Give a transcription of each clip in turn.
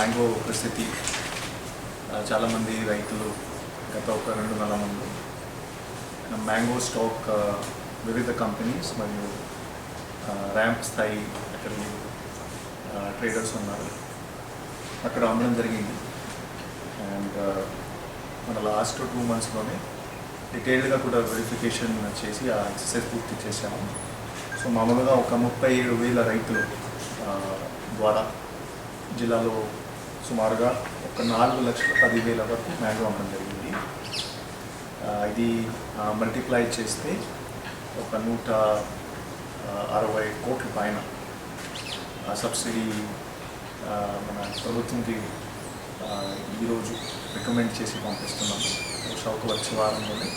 Mango పరిస్థితి చాలామంది రైతులు గత ఒక రెండు నెలల ముందు మ్యాంగో స్టాక్ వివిధ కంపెనీస్ మరియు ర్యాంప్ స్థాయి అక్కడ ట్రేడర్స్ ఉన్నారు. అక్కడ అమ్మడం జరిగింది. అండ్ మన లాస్ట్ టూ మంత్స్లోనే డీటెయిల్డ్గా కూడా వెరిఫికేషన్ చేసి ఆ ఎక్సర్సైజ్ పూర్తి చేశాము. సో మామూలుగా ఒక ముప్పై ఏడు వేల రైతులు ద్వారా జిల్లాలో సుమారుగా ఒక నాలుగు లక్షల పదివేల వరకు మ్యాంగో అమ్మడం జరిగింది. ఇది మల్టిప్లై చేస్తే ఒక నూట అరవై కోట్ల పైన ఆ సబ్సిడీ మన ప్రభుత్వంకి ఈరోజు రికమెండ్ చేసి పంపిస్తున్నాము. బహుశా వచ్చే వారంలోనే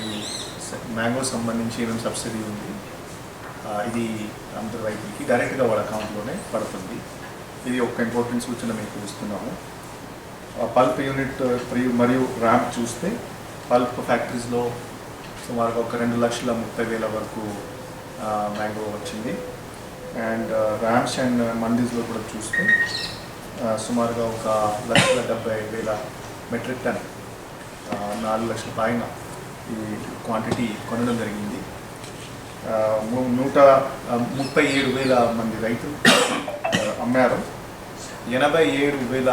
ఈ మ్యాంగో సంబంధించి ఏమేమి సబ్సిడీ ఉంది ఇది అందరి రైతులకి డైరెక్ట్గా వాళ్ళ అకౌంట్లోనే పడుతుంది. ఇది ఒక ఇంపార్టెంట్ సూచన మీకు ఇస్తున్నాము. పల్ప్ యూనిట్ మరియు మరియు ర్యాంప్ చూస్తే పల్ప్ ఫ్యాక్టరీస్లో సుమారుగా ఒక రెండు లక్షల ముప్పై వేల వరకు మ్యాంగో వచ్చింది. అండ్ ర్యాంప్స్ అండ్ మండీస్లో కూడా చూస్తే సుమారుగా ఒక లక్షల డెబ్బై వేల మెట్రిక్ టన్ నాలుగు లక్షల పైన ఈ క్వాంటిటీ కొనడం జరిగింది. నూట ముప్పై ఏడు వేల మంది రైతులు అమ్మారు. ఎనభై ఏడు వేల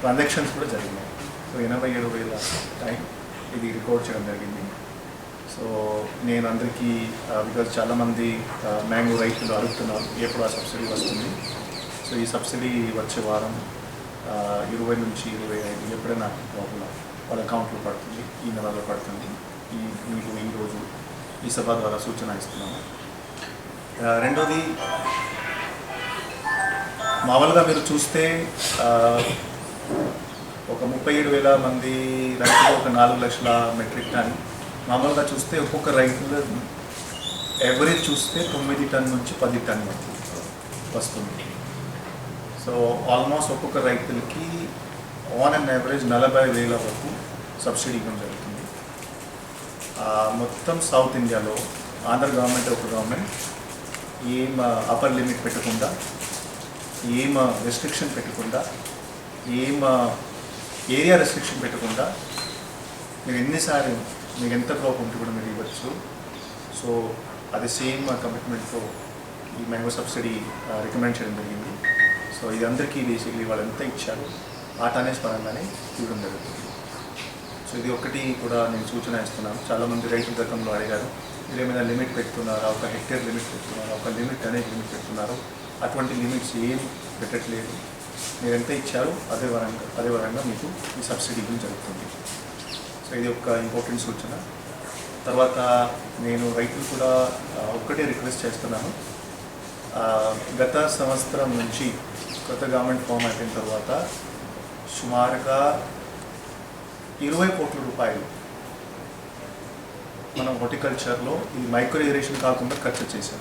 ట్రాన్సాక్షన్స్ కూడా జరిగినాయి. సో ఎనభై ఏడు వేల టైం ఇది రికార్డ్ చేయడం జరిగింది. సో నేను అందరికీ బికాజ్ చాలామంది మ్యాంగో రైతులు అడుగుతున్నారు ఎప్పుడు ఆ సబ్సిడీ వస్తుంది. సో ఈ సబ్సిడీ వచ్చే వారం ఇరవై నుంచి ఇరవై ఐదు ఎప్పుడైనా లోపల వాళ్ళ అకౌంట్లో పడుతుంది ఈ నెలలో పడుతుంది. ఈ మీకు ఈరోజు ఈ సభ ద్వారా సూచన ఇస్తున్నాను రెండోది మామూలుగా మీరు చూస్తే ఒక ముప్పై ఏడు వేల మంది రైతులు ఒక నాలుగు లక్షల మెట్రిక్ టన్. మామూలుగా చూస్తే ఒక్కొక్క రైతులు ఎవరేజ్ చూస్తే తొమ్మిది టన్ నుంచి పది టన్ వరకు వస్తుంది. సో ఆల్మోస్ట్ ఒక్కొక్క రైతులకి ఆన్ అండ్ యావరేజ్ నలభై వేల వరకు సబ్సిడీ ఇవ్వడం జరుగుతుంది. మొత్తం సౌత్ ఇండియాలో ఆంధ్ర గవర్నమెంట్ ఒక గవర్నమెంట్ ఏం అప్పర్ లిమిట్ పెట్టకుండా ఏం రెస్ట్రిక్షన్ పెట్టకుండా ఏం ఏరియా రెస్ట్రిక్షన్ పెట్టకుండా మీరు ఎన్నిసార్లు మీకు ఎంత క్రాప్ ఉంటే కూడా మీరు ఇవ్వచ్చు. సో అది సేమ్ కమిట్మెంట్తో ఈ మ్యాంగో సబ్సిడీ రికమెండ్ చేయడం జరిగింది. సో ఇది అందరికీ బేసిక్లీ వాళ్ళు ఎంత ఇచ్చారు ఆ టనేజ్ పరంగానే ఇవ్వడం జరుగుతుంది. సో ఇది ఒకటి కూడా నేను సూచన ఇస్తున్నాను. చాలామంది రైతు గతంలో అడిగారు మీరు ఏమైనా లిమిట్ పెడుతున్నారా? ఒక హెక్టేర్ లిమిట్ పెడుతున్నారా? ఒక లిమిట్ అనేది లిమిట్ పెడుతున్నారు? అటువంటి లిమిట్స్ ఏం పెట్టట్లేదు. మీరు ఎంత ఇచ్చారో అదే వరంగా అదే వరంగా మీకు ఈ సబ్సిడీ ఇవ్వడం జరుగుతుంది. సో ఇది ఒక ఇంపార్టెంట్ సూచన. తర్వాత నేను రైతులు కూడా ఒక్కటే రిక్వెస్ట్ చేస్తున్నాను. గత సంవత్సరం నుంచి కొత్త గవర్నమెంట్ ఫామ్ అయిపోయిన తర్వాత సుమారుగా ఇరవై కోట్ల రూపాయలు మనం హార్టికల్చర్లో ఈ మైక్రో ఇరిగేషన్ కాకుండా ఖర్చు చేశాం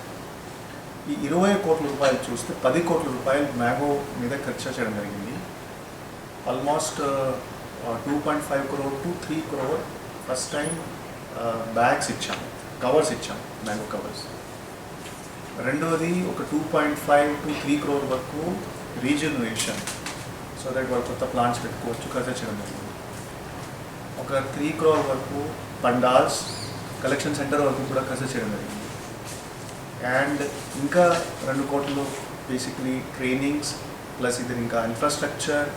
ఈ ఇరవై కోట్ల రూపాయలు చూస్తే పది కోట్ల రూపాయలు మ్యాంగో మీద ఖర్చు చేయడం జరిగింది. Almost two point five crore to three crore first time bags ఇచ్చాము కవర్స్ ఇచ్చాము మ్యాంగో కవర్స్ రెండవది ఒక two point five to three crore వరకు రీజనరేషన్ సో దట్ వాళ్ళు కొత్త ప్లాంట్స్ పెట్టుకోవచ్చు ఖర్చు చేయడం జరిగింది. ఒక త్రీ క్రోర్ వరకు పండాల్స్ కలెక్షన్ సెంటర్ వరకు కూడా ఖర్చు చేయడం జరిగింది. అండ్ ఇంకా రెండు కోట్లు బేసిక్లీ ట్రైనింగ్స్ ప్లస్ ఇది ఇంకా ఇన్ఫ్రాస్ట్రక్చర్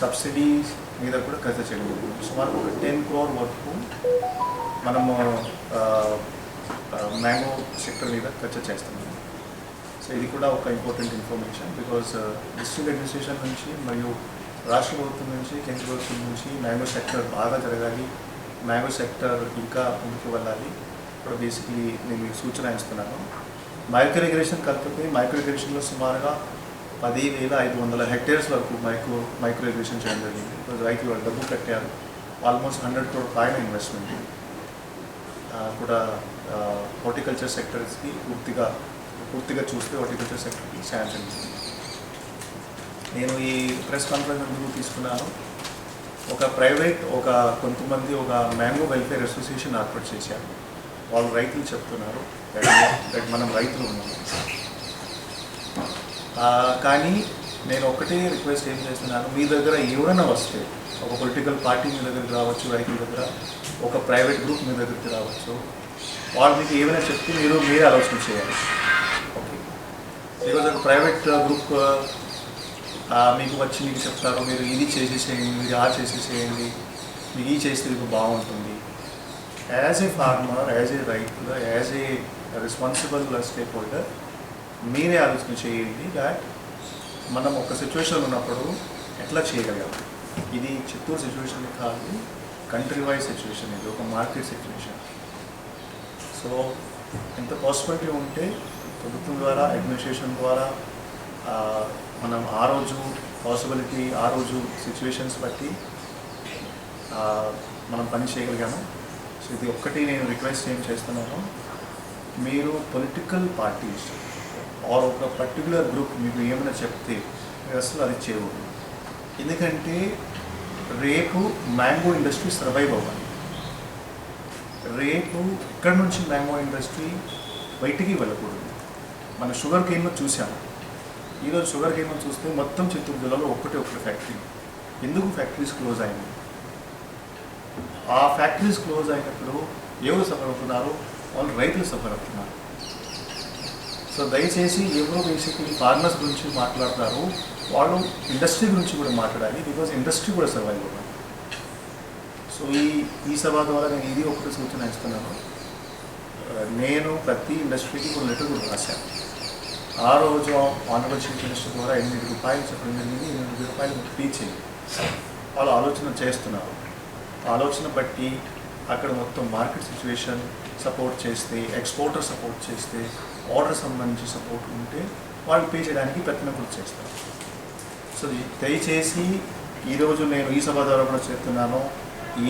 సబ్సిడీస్ మీద కూడా ఖర్చు చేయడం సుమారు ఒక టెన్ క్రోర్ వరకు మనము మ్యాంగో సెక్టర్ మీద ఖర్చు చేస్తున్నాము సో ఇది కూడా ఒక important information because district administration నుంచి మరియు రాష్ట్ర ప్రభుత్వం నుంచి కేంద్ర ప్రభుత్వం నుంచి మ్యాంగో సెక్టర్ బాగా జరగాలి మ్యాంగో సెక్టర్ ఇంకా ముందుకు వెళ్ళాలి. ఇప్పుడు బేసిక్లీ నేను మీకు సూచన ఇస్తున్నాను. మైక్రో ఇరిగేషన్ కలిపి మైక్రో ఇరిగేషన్లో సుమారుగా పది వేల ఐదు వందల హెక్టేర్స్ వరకు మైక్రో మైక్రో ఇరిగేషన్ చేయడం జరిగింది. రైతులు వాళ్ళు డబ్బు కట్టారు. ఆల్మోస్ట్ హండ్రెడ్ క్రోర్ పైన ఇన్వెస్ట్మెంట్. కూడా హార్టికల్చర్ సెక్టర్స్కి పూర్తిగా పూర్తిగా చూస్తే హార్టికల్చర్ సెక్టర్కి శాంక్షన్ నేను ఈ ప్రెస్ కాన్ఫరెన్స్ ఎందుకు తీసుకున్నాను. ఒక ప్రైవేట్ ఒక కొంతమంది ఒక మ్యాంగో వెల్ఫేర్ అసోసియేషన్ ఏర్పాటు చేశారు. వాళ్ళు రైతులు చెప్తున్నారు. that- మనం రైతులు ఉన్నాము కానీ నేను ఒకటే రిక్వెస్ట్ ఏం చేస్తున్నాను మీ దగ్గర ఎవరైనా వస్తే ఒక పొలిటికల్ పార్టీ మీ దగ్గరికి రావచ్చు రైతుల దగ్గర ఒక ప్రైవేట్ గ్రూప్ మీ దగ్గరికి రావచ్చు వాళ్ళు మీకు ఏమైనా చెప్తే మీరు మీరే ఆలోచన చేయాలి. ఓకే. ఈరోజు ఒక ప్రైవేట్ గ్రూప్ మీకు వచ్చి మీకు చెప్తారు మీరు ఇది చేసేసేయండి మీరు ఆ చేసేసేయండి మీకు ఈ చేస్తే మీకు బాగుంటుంది. As a farmer as a రైతుగా as a responsible stakeholder మీరే ఆలోచన చేయండి దాట్ మనం ఒక సిచ్యువేషన్ ఉన్నప్పుడు ఎట్లా చేయగలం? ఇది చిత్తూరు సిచ్యువేషన్ కాదు కంట్రీ వైజ్ సిచ్యువేషన్ ఇది ఒక మార్కెట్ సిచ్యువేషన్ సో ఎంత పాసిబిలిటీ ఉంటే ప్రభుత్వం ద్వారా అడ్మినిస్ట్రేషన్ ద్వారా మనం ఆ రోజు పాసిబిలిటీ ఆ రోజు సిచ్యువేషన్స్ బట్టి మనం పని చేయగలిగాము. సో ఇది ఒక్కటి నేను రిక్వెస్ట్ ఏం చేస్తున్నాను మీరు పొలిటికల్ పార్టీస్ ఆర్ ఒక పర్టికులర్ గ్రూప్ మీకు ఏమైనా చెప్తే మీరు అసలు అది చేయకూడదు ఎందుకంటే రేపు మ్యాంగో ఇండస్ట్రీ సర్వైవ్ అవ్వాలి. రేపు ఇక్కడ నుంచి మ్యాంగో ఇండస్ట్రీ బయటికి వెళ్ళకూడదు. మన షుగర్ కేన్లో చూసాము ఈరోజు షుగర్ కేన్లో చూస్తే మొత్తం చిత్తూరు జిల్లాలో ఒక్కటే ఒకటి ఫ్యాక్టరీ. ఎందుకు ఫ్యాక్టరీస్ క్లోజ్ అయింది ఆ ఫ్యాక్టరీస్ క్లోజ్ అయినప్పుడు ఎవరు సఫర్ అవుతున్నారు వాళ్ళు రైతులు సఫర్ అవుతున్నారు సో దయచేసి ఎవరో బేసిక్లీ ఫార్మర్స్ గురించి మాట్లాడతారు వాళ్ళు ఇండస్ట్రీ గురించి కూడా మాట్లాడాలి బికాజ్ ఇండస్ట్రీ కూడా సర్వైవ్ అవ్వాలి. సో ఈ ఈ సభ ద్వారా నేను ఇది ఒకటి సూచన ఇస్తున్నాను. నేను ప్రతి ఇండస్ట్రీకి ఒక లెటర్ కూడా రాశాను. ఆ రోజు ఆనరబుల్ చీఫ్ మినిస్టర్ ద్వారా ఎనిమిది రూపాయలు చెప్పడం జరిగింది ఎనిమిది రూపాయలు పే చేయండి వాళ్ళు ఆలోచన చేస్తున్నారు. ఆలోచన బట్టి అక్కడ మొత్తం మార్కెట్ సిచ్యువేషన్ సపోర్ట్ చేస్తే ఎక్స్పోర్టర్ సపోర్ట్ చేస్తే ఆర్డర్ సంబంధించి సపోర్ట్ ఉంటే వాళ్ళు పే చేయడానికి ప్రయత్నం కూడా చేస్తారు. సో దయచేసి ఈరోజు నేను ఈ సభ ద్వారా కూడా చెప్తున్నాను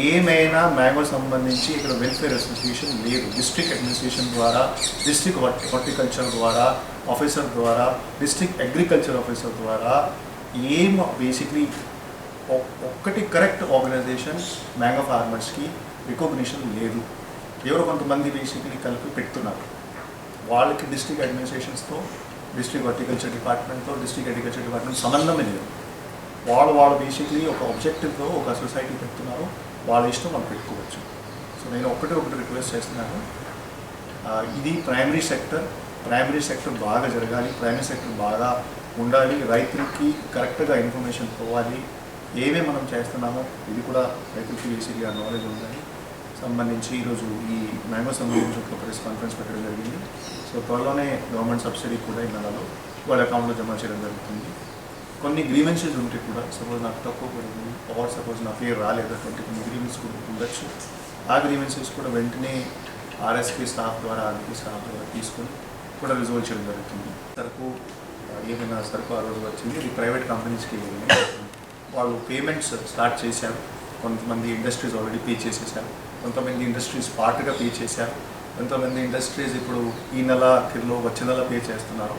ఏమైనా మ్యాంగో సంబంధించి ఇక్కడ వెల్ఫేర్ అసోసియేషన్ లేదు. డిస్ట్రిక్ట్ అడ్మినిస్ట్రేషన్ ద్వారా డిస్ట్రిక్ట్ హార్టికల్చర్ ద్వారా ఆఫీసర్ ద్వారా డిస్ట్రిక్ట్ అగ్రికల్చర్ ఆఫీసర్ ద్వారా ఏం బేసిక్లీ ఒక్కటి కరెక్ట్ ఆర్గనైజేషన్ మ్యాంగో ఫార్మర్స్కి రికగ్నిషన్ లేదు. ఎవరో కొంతమంది బేసిక్లీ కలిపి పెడుతున్నారు. వాళ్ళకి డిస్ట్రిక్ట్ అడ్మినిస్ట్రేషన్స్తో డిస్ట్రిక్ట్ హార్టికల్చర్ డిపార్ట్మెంట్తో డిస్ట్రిక్ట్ అగ్రికల్చర్ డిపార్ట్మెంట్ సంబంధమే లేదు. వాళ్ళు వాళ్ళు బేసిక్లీ ఒక ఆబ్జెక్టివ్తో ఒక సొసైటీ పెడుతున్నారు. వాళ్ళ ఇష్టం వాళ్ళు పెట్టుకోవచ్చు. సో నేను ఒకటి ఒకటి రిక్వెస్ట్ చేస్తున్నాను. ఇది ప్రైమరీ సెక్టర్ ప్రైమరీ సెక్టర్ బాగా జరగాలి. ప్రైమరీ సెక్టర్ బాగా ఉండాలి. రైతులకి కరెక్ట్గా ఇన్ఫర్మేషన్ పోవాలి. ఏమేమి మనం చేస్తున్నామో ఇది కూడా రైతులకి బేసిక్గా నాలెడ్జ్ ఉందని సంబంధించి ఈరోజు ఈ మ్యాంగో సంబంధించి ఒక ప్రెస్ కాన్ఫరెన్స్ పెట్టడం జరిగింది. సో త్వరలోనే గవర్నమెంట్ సబ్సిడీ కూడా ఈ నెలలో వాళ్ళ అకౌంట్లో జమ చేయడం జరుగుతుంది. కొన్ని గ్రీవెన్సెస్ ఉంటాయి కూడా సపోజ్ నాకు తక్కువ పడింది ఆర్ సపోజ్ నా పేరు రాలేదు అటువంటి కొన్ని గ్రీవెన్స్ కూడా ఉండొచ్చు. ఆ గ్రీవెన్సెస్ కూడా వెంటనే ఆర్ఎస్పీ స్టాఫ్ ద్వారా ఆర్పీ స్టాఫ్ ద్వారా తీసుకొని కూడా రిజోల్వ్ చేయడం జరుగుతుంది. సరుకు ఏమైనా సరుకు ఆ రోజు వచ్చింది ఇది ప్రైవేట్ కంపెనీస్కి వెళ్ళినాయి వాళ్ళు పేమెంట్స్ స్టార్ట్ చేశారు. కొంతమంది ఇండస్ట్రీస్ ఆల్రెడీ పే చేసేసారు. కొంతమంది ఇండస్ట్రీస్ పార్ట్గా పే చేశారు. కొంతమంది ఇండస్ట్రీస్ ఇప్పుడు ఈ నెల కిలో వచ్చే నెల పే చేస్తున్నారు.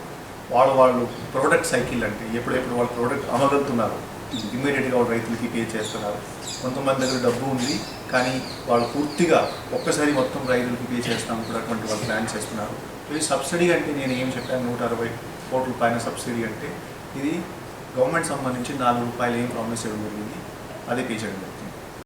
వాళ్ళు వాళ్ళు ప్రోడక్ట్ సైకిల్ అంటే ఎప్పుడెప్పుడు వాళ్ళు ప్రోడక్ట్ అమ్మగలుగుతున్నారు ఇమీడియట్గా వాళ్ళు రైతులకి పే చేస్తున్నారు. కొంతమంది దగ్గర డబ్బు ఉంది కానీ వాళ్ళు పూర్తిగా ఒక్కసారి మొత్తం రైతులకి పే చేస్తాం కూడా అటువంటి వాళ్ళు ప్లాన్ చేస్తున్నారు. ఇది సబ్సిడీ అంటే నేను ఏం చెప్పాను? నూట అరవై కోట్ల పైన సబ్సిడీ అంటే ఇది గవర్నమెంట్ సంబంధించి నాలుగు రూపాయలు ఏం ప్రామిస్ ఇవ్వడం జరిగింది? అదే పే చేయడం